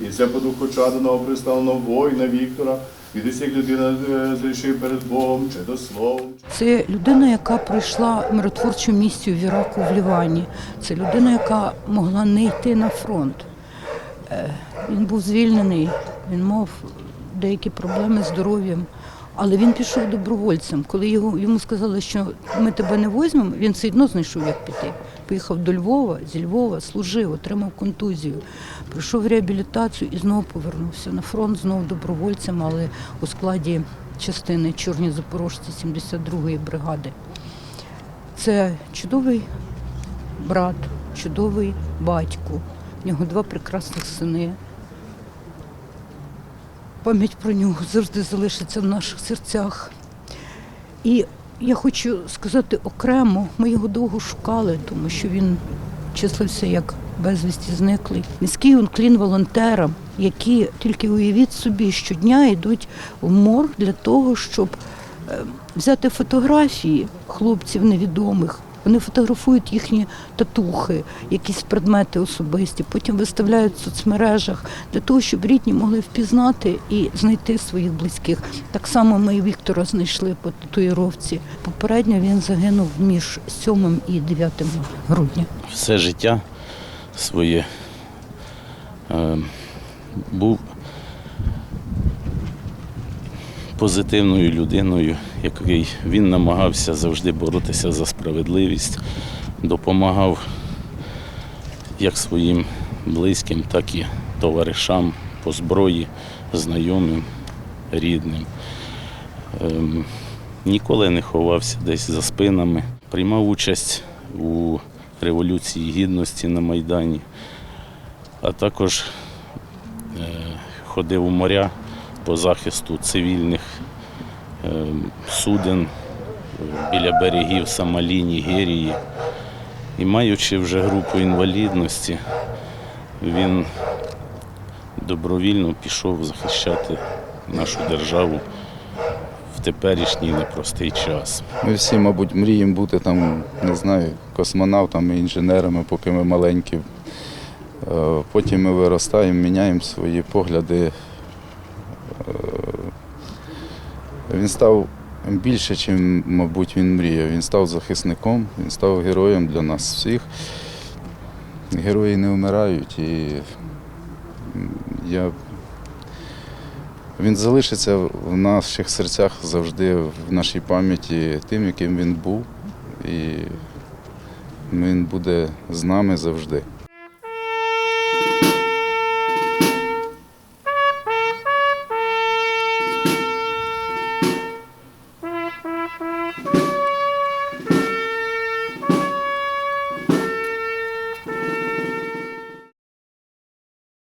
І це по духу чаданого приставленого воїна Віктора, і десь як людина е, зрішив перед Богом чи до словом. Це людина, яка пройшла миротворчу місію в Іраку в Лівані. Це людина, яка могла не йти на фронт. Е, Він був звільнений, він мав деякі проблеми з здоров'ям, але він пішов добровольцем. Коли його, йому сказали, що ми тебе не візьмемо, він все одно знайшов, як піти. Поїхав до Львова, зі Львова, служив, отримав контузію, пройшов реабілітацію і знову повернувся на фронт, знову добровольцем, але у складі частини Чорні Запорожці 72-ї бригади. Це чудовий брат, чудовий батько. У нього два прекрасних сини. Пам'ять про нього завжди залишиться в наших серцях. І я хочу сказати окремо, ми його довго шукали, тому що він числився як безвісті зниклий. Міський онклін волонтерам, які тільки уявіть собі, щодня йдуть в морг для того, щоб е, взяти фотографії хлопців невідомих. Вони фотографують їхні татухи, якісь предмети особисті, потім виставляють в соцмережах для того, щоб рідні могли впізнати і знайти своїх близьких. Так само ми і Віктора знайшли по татуїровці. Попередньо він загинув між 7 і 9 грудня. все життя своє е, був позитивною людиною, який він намагався завжди боротися за справедливість, допомагав як своїм близьким, так і товаришам по зброї, знайомим, рідним. Ем, Ніколи не ховався десь за спинами, приймав участь у Революції Гідності на Майдані, а також е, ходив у моря по захисту цивільних е, суден е, біля берегів Сомалі, Нігерії. І маючи вже групу інвалідності, він добровільно пішов захищати нашу державу в теперішній непростий час. Ми всі, мабуть, мріємо бути там, не знаю, космонавтами, інженерами, поки ми маленькі. Е, Потім ми виростаємо, міняємо свої погляди. Е, Він став більше, чим, мабуть, він мріяв. Він став захисником, він став героєм для нас всіх. Герої не вмирають і я він залишиться в наших серцях завжди в нашій пам'яті тим, яким він був, і він буде з нами завжди.